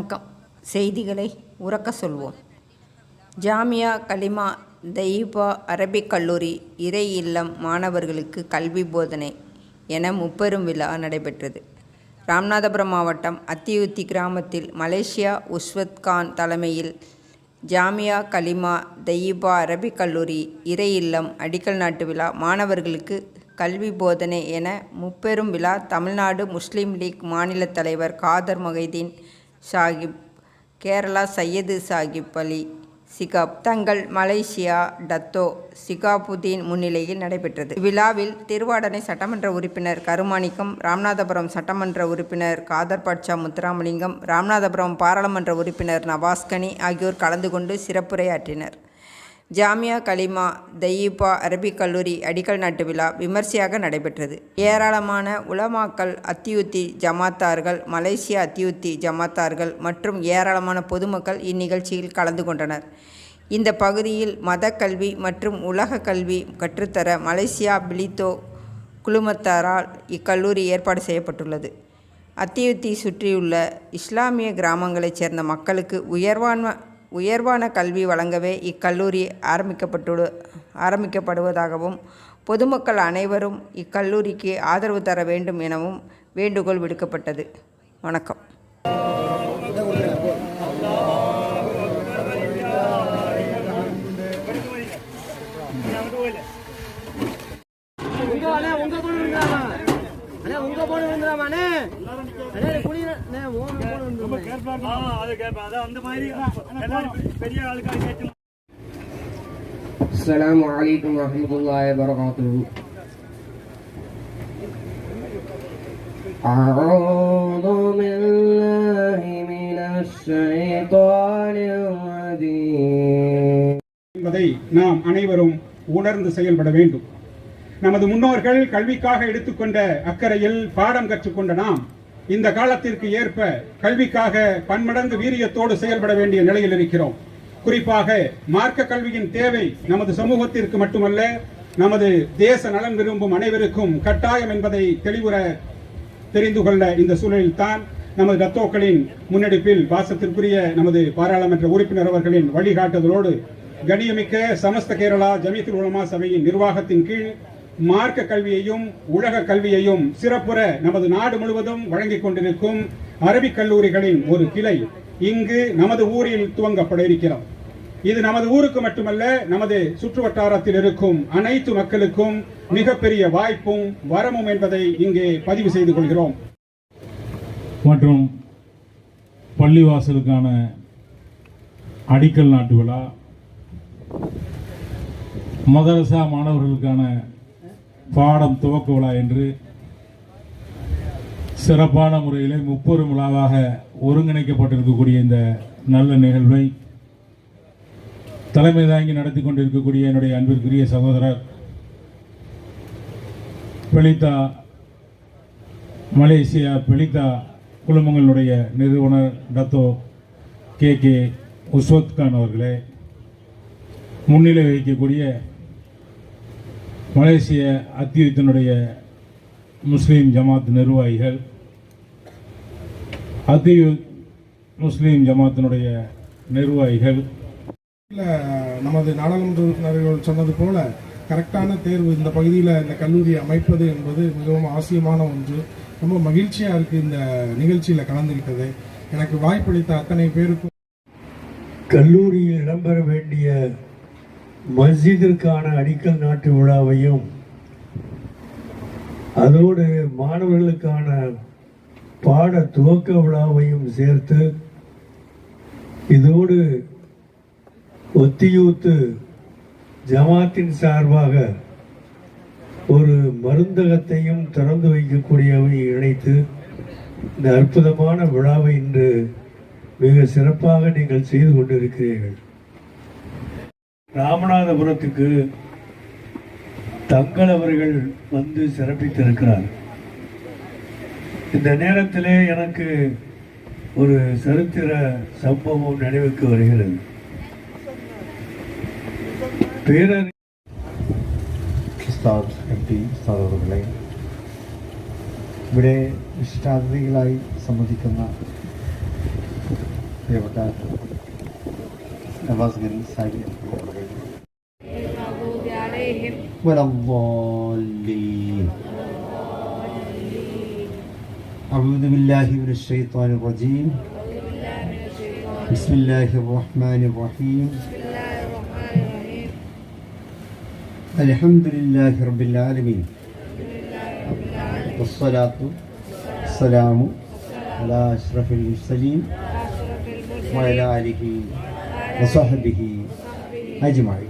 வணக்கம். செய்திகளை உறக்க சொல்வோம். ஜாமியா கலிமா தயீபா அரபிக் கல்லூரி இறை இல்லம் மாணவர்களுக்கு கல்வி போதனை என முப்பெரும் விழா நடைபெற்றது. ராமநாதபுரம் மாவட்டம் அத்தியுத்தி கிராமத்தில் மலேசியா உஸ்வத் கான் தலைமையில் ஜாமியா கலிமா தயீபா அரபிக் கல்லூரி இறை இல்லம் அடிக்கல் நாட்டு விழா மாணவர்களுக்கு கல்வி போதனை என முப்பெரும் விழா தமிழ்நாடு முஸ்லீம் லீக் மாநில தலைவர் காதர் மொஹைதீன் சாஹிப் கேரளா சையது சாஹிப் அலி சிகாப் தங்கள் மலேசியா டத்தோ சிகாபுதீன் முன்னிலையில் நடைபெற்றது. விழாவில் திருவாடனை சட்டமன்ற உறுப்பினர் கருமாணிக்கம் ராமநாதபுரம் சட்டமன்ற உறுப்பினர் காதர் பட்சா முத்துராமலிங்கம் ராமநாதபுரம் பாராளுமன்ற உறுப்பினர் நவாஸ்கனி ஆகியோர் கலந்து கொண்டு சிறப்புரையாற்றினர். ஜாமியா கலிமா தயீபா அரபிக் கல்லூரி அடிக்கல் நாட்டு விழா விமர்சையாக நடைபெற்றது. ஏராளமான உலமாக்கல் அத்தியுத்தி ஜமாத்தார்கள் மலேசிய அத்தியுத்தி ஜமாத்தார்கள் மற்றும் ஏராளமான பொதுமக்கள் இந்நிகழ்ச்சியில் கலந்து கொண்டனர். இந்த பகுதியில் மத கல்வி மற்றும் உலக கல்வி கற்றுத்தர மலேசியா பிலித்தோ குழுமத்தாரால் இக்கல்லூரி ஏற்பாடு செய்யப்பட்டுள்ளது. அத்தியுத்தி சுற்றியுள்ள இஸ்லாமிய கிராமங்களைச் சேர்ந்த மக்களுக்கு உயர்வான உயர்வான கல்வி வழங்கவே இக்கல்லூரி ஆரம்பிக்கப்பட்டு ஆரம்பிக்கப்படுவதாகவும் பொதுமக்கள் அனைவரும் இக்கல்லூரிக்கு ஆதரவு தர வேண்டும் எனவும் வேண்டுகோள் விடுக்கப்பட்டது. வணக்கம். السلام عليكم ورحمة الله وبركاته أعوذ بالله من الشيطان الرجيم என்பதை நாம் அனைவரும் உணர்ந்து செயல்பட வேண்டும் நமது முன்னோர்கள் கல்விக்காக எடுத்துக்கொண்ட அக்கறையில் பாடம் கற்றுக்கொண்ட நாம் இந்த காலத்திற்கு ஏற்ப கல்விக்காக பன்மடங்கு வீரியத்தோடு செயல்பட வேண்டிய நிலையில் இருக்கிறோம். குறிப்பாக மார்க்க கல்வியின் தேவை நமது சமூகத்திற்கு மட்டுமல்ல நமது தேச நலன் விரும்பும் அனைவருக்கும் கட்டாயம் என்பதை தெளிவுற தெரிந்து கொள்ள இந்த சூழலில் தான் நமது தத்தோக்களின் முன்னெடுப்பில் வாசத்திற்குரிய நமது பாராளுமன்ற உறுப்பினர் அவர்களின் வழிகாட்டுதலோடு கணியமிக்க சமஸ்த கேரளா ஜமீத்துல் உலமா சபையின் நிர்வாகத்தின் கீழ் மார்க்க கல்வியையும் உலக கல்வியையும் சிறப்புற நமது நாடு முழுவதும் வழங்கிக் கொண்டிருக்கும் அரபிக் கல்லூரிகளின் ஒரு கிளை இங்கு நமது ஊரில் துவங்கப்பட இருக்கிறோம் இது நமது ஊருக்கு மட்டுமல்ல நமது சுற்று வட்டாரத்தில் இருக்கும் அனைத்து மக்களுக்கும் மிகப்பெரிய வாய்ப்பும் வரமும் என்பதை இங்கே பதிவு செய்து கொள்கிறோம். மற்றும் பள்ளிவாசலுக்கான அடிக்கல் நாட்டு விழா மதரசா மாணவர்களுக்கான பாடம் துவக்க விழா என்று சிறப்பான முறையிலே முப்பெரும் விழாவாக ஒருங்கிணைக்கப்பட்டிருக்கக்கூடிய இந்த நல்ல நிகழ்வை தலைமை தாங்கி நடத்தி கொண்டிருக்கக்கூடிய என்னுடைய அன்பிற்குரிய சகோதரர் பெலிதா மலேசியா பெலிதா குழுமங்களுடைய நிறுவனர் Dato K K Uswath Khan அவர்களே முன்னிலை வகிக்கக்கூடிய மலேசிய அத்தியுத்தினுடைய முஸ்லீம் ஜமாத் நிர்வாகிகள் அத்தியு முஸ்லீம் ஜமாத்தினுடைய நிர்வாகிகள். இல்ல, நமது நாடாளுமன்ற உறுப்பினர்கள் சொன்னது போல கரெக்டான தேர்வு இந்த பகுதியில் இந்த கல்லூரி அமைப்பது என்பது மிகவும் அவசியமான ஒன்று. ரொம்ப மகிழ்ச்சியா இருக்கு இந்த நிகழ்ச்சியில கலந்துக்கிட்டது எனக்கு வாய்ப்பளித்த அத்தனை பேருக்கும் கல்லூரியில் இடம்பெற வேண்டிய மஸ்ஜிதிற்கான அடிக்கல் நாட்டு விழாவையும் அதோடு மாணவர்களுக்கான பாட துவக்க விழாவையும் சேர்த்து இதோடு ஒத்தியூத்து ஜமாத்தின் சார்பாக ஒரு மருந்தகத்தையும் திறந்து வைக்கக்கூடியவை இணைத்து இந்த அற்புதமான விழாவை இன்று மிக சிறப்பாக நீங்கள் செய்து கொண்டிருக்கிறீர்கள். ராமநாதபுரத்துக்கு தங்கள் அவர்கள் வந்து சிறப்பித்திருக்கிறார். இந்த நேரத்திலே எனக்கு ஒரு சரித்திர சம்பவம் நினைவுக்கு வருகிறது. பேரர் எம்பி அவர்களே ഇവിടെ വിശിഷ്ടാതിഥികളായി സംബന്ധിക്കുന്ന പ്രിയപ്പെട്ട നവാസ് ഗൻ സാഹിബ് ولا الضالين. أعوذ بالله من الشيطان الرجيم. بسم الله الرحمن الرحيم. الحمد لله رب العالمين. والصلاة والسلام على أشرف المرسلين وعلى آله وصحبه أجمعين.